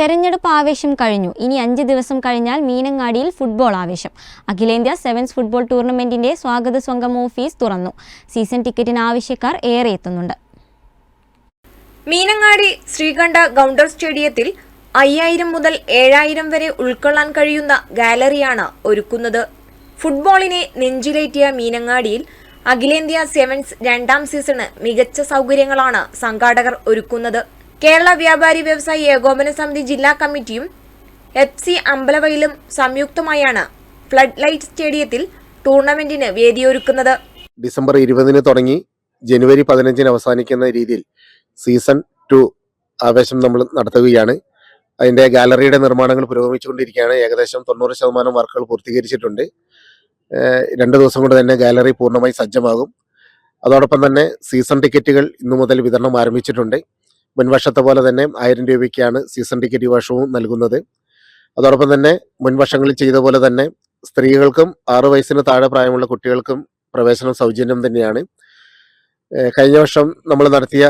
തെരഞ്ഞെടുപ്പ് ആവേശം കഴിഞ്ഞു. ഇനി അഞ്ച് ദിവസം കഴിഞ്ഞാൽ മീനങ്ങാടിയിൽ ഫുട്ബോൾ ആവേശം. അഖിലേന്ത്യാ സെവൻസ് ഫുട്ബോൾ ടൂർണമെന്റിന്റെ സ്വാഗത സ്വന്തം ഓഫീസ് തുറന്നു. സീസൺ ടിക്കറ്റിന് ആവശ്യക്കാർ ഏറെ എത്തുന്നുണ്ട്. മീനങ്ങാടി ശ്രീകണ്ഠ ഗൗണ്ടർ സ്റ്റേഡിയത്തിൽ അയ്യായിരം മുതൽ ഏഴായിരം വരെ ഉൾക്കൊള്ളാൻ കഴിയുന്ന ഗാലറിയാണ് ഒരുക്കുന്നത്. ഫുട്ബോളിനെ നെഞ്ചിലേറ്റിയ മീനങ്ങാടിയിൽ അഖിലേന്ത്യാ സെവൻസ് രണ്ടാം സീസണ് മികച്ച സൗകര്യങ്ങളാണ് സംഘാടകർ ഒരുക്കുന്നത്. കേരള വ്യാപാരി വ്യവസായി ഏകോപന സമിതി ജില്ലാ കമ്മിറ്റിയും എഫ് സി അമ്പലവയലും സംയുക്തമായാണ് ഫ്ലഡ് ലൈറ്റ് സ്റ്റേഡിയത്തിൽ ടൂർണമെന്റിന് വേദിയൊരുക്കുന്നത്. ഡിസംബർ ഇരുപതിന് തുടങ്ങി ജനുവരി പതിനഞ്ചിന് അവസാനിക്കുന്ന രീതിയിൽ സീസൺ ടു ആവേശം നമ്മൾ നടത്തുകയാണ്. അതിന്റെ ഗാലറിയുടെ നിർമ്മാണങ്ങൾ പുരോഗമിച്ചുകൊണ്ടിരിക്കുകയാണ്. ഏകദേശം തൊണ്ണൂറ് ശതമാനം വർക്കുകൾ പൂർത്തീകരിച്ചിട്ടുണ്ട്. രണ്ട് ദിവസം കൊണ്ട് തന്നെ ഗാലറി പൂർണമായി സജ്ജമാകും. അതോടൊപ്പം തന്നെ സീസൺ ടിക്കറ്റുകൾ ഇന്നു മുതൽ വിതരണം ആരംഭിച്ചിട്ടുണ്ട്. മുൻവർഷത്തെ പോലെ തന്നെ ആയിരം രൂപയ്ക്കാണ് സീസൺ ടിക്കറ്റ് ഈ വർഷവും നൽകുന്നത്. അതോടൊപ്പം തന്നെ മുൻവർഷങ്ങളിൽ ചെയ്ത പോലെ തന്നെ സ്ത്രീകൾക്കും ആറു വയസ്സിന് താഴെ പ്രായമുള്ള കുട്ടികൾക്കും പ്രവേശനം സൗജന്യം തന്നെയാണ്. കഴിഞ്ഞ വർഷം നമ്മൾ നടത്തിയ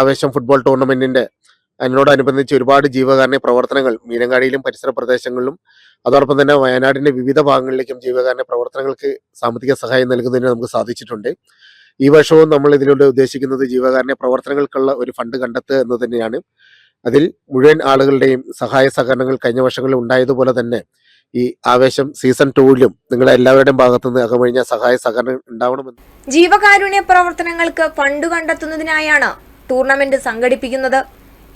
ആവേശം ഫുട്ബോൾ ടൂർണമെന്റിന്റെ അതിനോടനുബന്ധിച്ച് ഒരുപാട് ജീവകാരുണ്യ പ്രവർത്തനങ്ങൾ മീനങ്ങാടിയിലും പരിസര പ്രദേശങ്ങളിലും അതോടൊപ്പം തന്നെ വയനാടിന്റെ വിവിധ ഭാഗങ്ങളിലേക്കും ജീവകാരുണ്യ പ്രവർത്തനങ്ങൾക്ക് സാമ്പത്തിക സഹായം നൽകുന്നതിന് നമുക്ക് സാധിച്ചിട്ടുണ്ട്. ഈ വർഷവും നമ്മൾ ഇതിലൂടെ ഉദ്ദേശിക്കുന്നത് ജീവകാരുണ്യ പ്രവർത്തനങ്ങൾക്കുള്ള ഒരു ഫണ്ട് കണ്ടെത്തുക എന്ന് തന്നെയാണ്. അതിൽ മുഴുവൻ ആളുകളുടെയും സഹായ സഹകരണങ്ങൾ കഴിഞ്ഞ വർഷങ്ങളിൽ ഉണ്ടായതുപോലെ തന്നെ ഈ ആവേശം സീസൺ ടൂവിലും നിങ്ങളെ എല്ലാവരുടെയും ഭാഗത്തുനിന്ന് അകമഴിഞ്ഞ സഹായ സഹകരണം ഉണ്ടാവണമെന്ന്. ജീവകാരുണ്യ പ്രവർത്തനങ്ങൾക്ക് ഫണ്ട് കണ്ടെത്തുന്നതിനായാണ് ടൂർണമെന്റ് സംഘടിപ്പിക്കുന്നത്.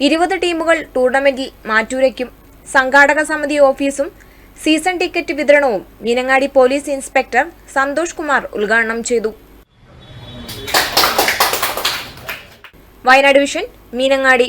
ഇരുപത് ടീമുകൾ ടൂർണമെന്റിൽ മാറ്റൂരയ്ക്കും സംഘാടക സമിതി ഓഫീസും സീസൺ ടിക്കറ്റ് വിതരണവും മീനങ്ങാടി പോലീസ് ഇൻസ്പെക്ടർ സന്തോഷ് കുമാർ ഉദ്ഘാടനം ചെയ്തു. വയനാട് വിഷൻ മീനങ്ങാടി.